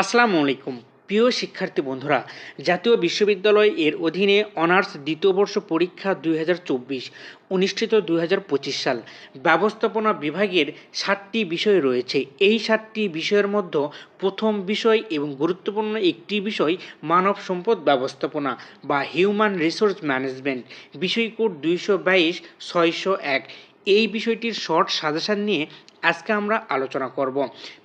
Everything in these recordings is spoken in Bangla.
আসসালামু আলাইকুম। প্রিয় শিক্ষার্থী বন্ধুরা, জাতীয় বিশ্ববিদ্যালয় এর অধীনে অনার্স দ্বিতীয় বর্ষ পরীক্ষা দুই হাজার চব্বিশ অনুষ্ঠিত দুই হাজার পঁচিশ সাল। ব্যবস্থাপনা বিভাগের সাতটি বিষয় রয়েছে। এই সাতটি বিষয়ের মধ্যে প্রথম বিষয় এবং গুরুত্বপূর্ণ একটি বিষয় মানব সম্পদ ব্যবস্থাপনা বা হিউম্যান রিসোর্স ম্যানেজমেন্ট। বিষয় কোড দুইশো বাইশ, ছয়শো এক। এই বিষয়টির শর্ট সাজেশান নিয়ে আজকে আমরা আলোচনা করব।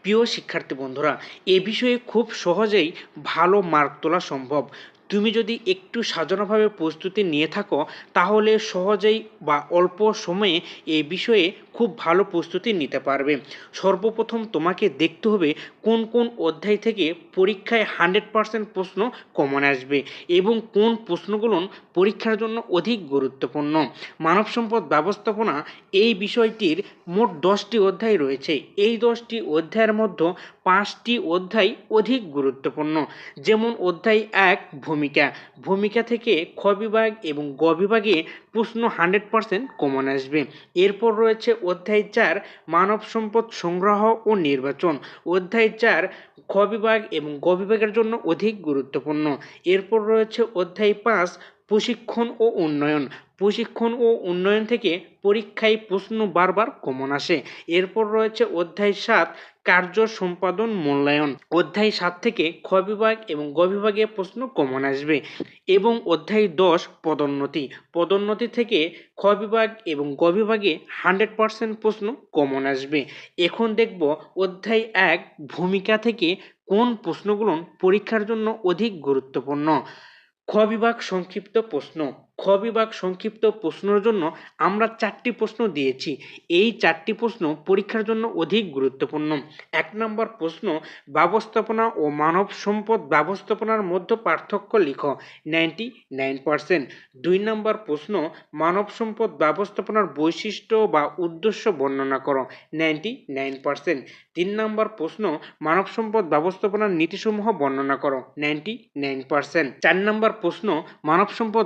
প্রিয় শিক্ষার্থী বন্ধুরা, এ বিষয়ে খুব সহজেই ভালো মার্ক তোলা সম্ভব। তুমি যদি একটু সাজানোভাবে প্রস্তুতি নিয়ে থাকো, তাহলে সহজেই বা অল্প সময়ে এই বিষয়ে খুব ভালো প্রস্তুতি নিতে পারবে। সর্বপ্রথম তোমাকে দেখতে হবে কোন কোন অধ্যায় থেকে পরীক্ষায় হান্ড্রেড পার্সেন্ট প্রশ্ন কমন আসবে এবং কোন প্রশ্নগুলো পরীক্ষার জন্য অধিক গুরুত্বপূর্ণ। মানব সম্পদ ব্যবস্থাপনা এই বিষয়টির মোট দশটি অধ্যায় রয়েছে। এই দশটি অধ্যায়ের মধ্যে পাঁচটি অধ্যায় অধিক গুরুত্বপূর্ণ। যেমন অধ্যায় এক ভূমিকা। ভূমিকা থেকে খ বিভাগ এবং গ বিভাগে প্রশ্ন হান্ড্রেড পার্সেন্ট কমন আসবে। এরপর রয়েছে অধ্যায় চার, মানব সম্পদ সংগ্রহ ও নির্বাচন। অধ্যায় চার, খ বিভাগ এবং গ বিভাগের জন্য অধিক গুরুত্বপূর্ণ। এরপর রয়েছে অধ্যায় পাঁচ প্রশিক্ষণ ও উন্নয়ন। প্রশিক্ষণ ও উন্নয়ন থেকে পরীক্ষায় প্রশ্ন বারবার কমন আসে। এরপর রয়েছে অধ্যায় সাত, কার্য সম্পাদন মূল্যায়ন। অধ্যায় সাত থেকে খ বিভাগ এবং গ বিভাগে প্রশ্ন কমন আসবে এবং অধ্যায় দশ, পদোন্নতি। পদোন্নতি থেকে খ বিভাগ এবং গ বিভাগে হান্ড্রেড পার্সেন্ট প্রশ্ন কমন আসবে। এখন দেখব অধ্যায় এক, ভূমিকা থেকে কোন প্রশ্নগুলো পরীক্ষার জন্য অধিক গুরুত্বপূর্ণ। খ বিভাগ সংক্ষিপ্ত প্রশ্ন। খ বিভাগ সংক্ষিপ্ত প্রশ্নের জন্য আমরা চারটি প্রশ্ন দিয়েছি। এই চারটি প্রশ্ন পরীক্ষার জন্য অধিক গুরুত্বপূর্ণ। এক নম্বর প্রশ্ন, ব্যবস্থাপনা ও মানব সম্পদ ব্যবস্থাপনার মধ্যে পার্থক্য লিখো। নাইনটি নাইন পার্সেন্ট দুই নম্বর প্রশ্ন, মানব সম্পদ ব্যবস্থাপনার বৈশিষ্ট্য বা উদ্দেশ্য বর্ণনা করো। নাইনটি নাইন পার্সেন্ট তিন নম্বর প্রশ্ন, মানব সম্পদ ব্যবস্থাপনার নীতিসমূহ বর্ণনা করো। নাইনটি নাইন পার্সেন্ট চার নম্বর প্রশ্ন, মানব সম্পদ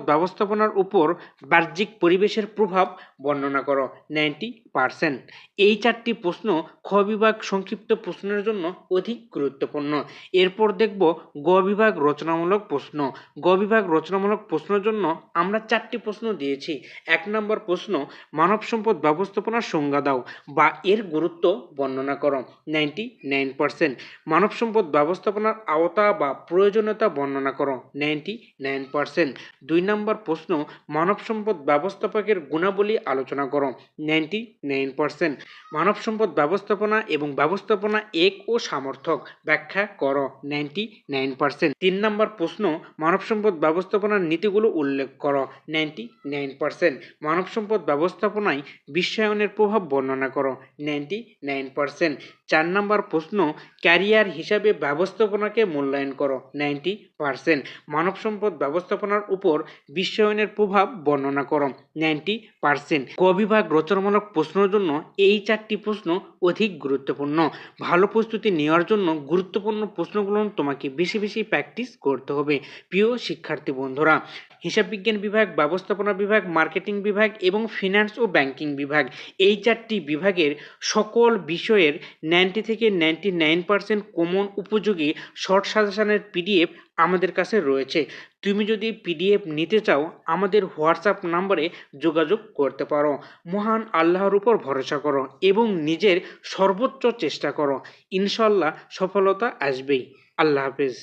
ব্যবস্থাপনার উপর বাহ্যিক পরিবেশের প্রভাব বর্ণনা করো। নাইনটি পার্সেন্ট এই চারটি প্রশ্ন খ বিভাগ সংক্ষিপ্ত প্রশ্নের জন্য অধিক গুরুত্বপূর্ণ। এরপর দেখব গ বিভাগ রচনামূলক প্রশ্ন। গ বিভাগ রচনামূলক প্রশ্নের জন্য আমরা চারটি প্রশ্ন দিয়েছি। এক নম্বর প্রশ্ন, মানব সম্পদ ব্যবস্থাপনার সংজ্ঞা দাও বা এর গুরুত্ব বর্ণনা করো। নাইনটি নাইন পার্সেন্ট মানব সম্পদ ব্যবস্থাপনার আওতা বা প্রয়োজনীয়তা বর্ণনা করো। নাইনটি নাইন পার্সেন্ট দুই নম্বর প্রশ্ন মানব সম্পদ ব্যবস্থাপকের গুণাবলী আলোচনা করো। নাইনটি নাইন পার্সেন্ট মানব সম্পদ ব্যবস্থাপনা এবং ব্যবস্থাপনা এক ও সামর্থক। ব্যাখ্যা করো। নাইনটি নাইন পার্সেন্ট তিন নম্বর প্রশ্ন মানব সম্পদ ব্যবস্থাপনার নীতিগুলো উল্লেখ করো। নাইনটি নাইন পার্সেন্ট মানব সম্পদ ব্যবস্থাপনায় বিশ্বায়নের প্রভাব বর্ণনা করো। নাইনটি নাইন পার্সেন্ট চার নম্বর প্রশ্ন, ক্যারিয়ার হিসাবে ব্যবস্থাপনাকে মূল্যায়ন করো। নাইনটি পার্সেন্ট মানব সম্পদ ব্যবস্থাপনার উপর বিশ্বায়নের প্রভাব বর্ণনা করো। নাইনটি পার্সেন্ট ক বিভাগ রচনামূলক প্রশ্নের জন্য এই চারটি প্রশ্ন অধিক গুরুত্বপূর্ণ। ভালো প্রস্তুতি নেওয়ার জন্য গুরুত্বপূর্ণ প্রশ্নগুলো তোমাকে বেশি বেশি প্র্যাকটিস করতে হবে। প্রিয় শিক্ষার্থী বন্ধুরা, হিসাব বিজ্ঞান বিভাগ, ব্যবস্থাপনা বিভাগ মার্কেটিং বিভাগ এবং ফিনান্স ও ব্যাংকিং বিভাগ এই চারটি বিভাগের সকল বিষয়ের নাইনটি থেকে নাইনটি নাইন পার্সেন্ট কমন উপযোগী শর্ট সাজেশনের পিডিএফ আমাদের কাছে রয়েছে। তুমি যদি পিডিএফ নিতে চাও, আমাদের হোয়াটসঅ্যাপ নাম্বারে যোগাযোগ করতে পারো। মহান আল্লাহর উপর ভরসা করো এবং নিজের সর্বোচ্চ চেষ্টা করো। ইনশাল্লাহ সফলতা আসবেই। আল্লাহ হাফেজ।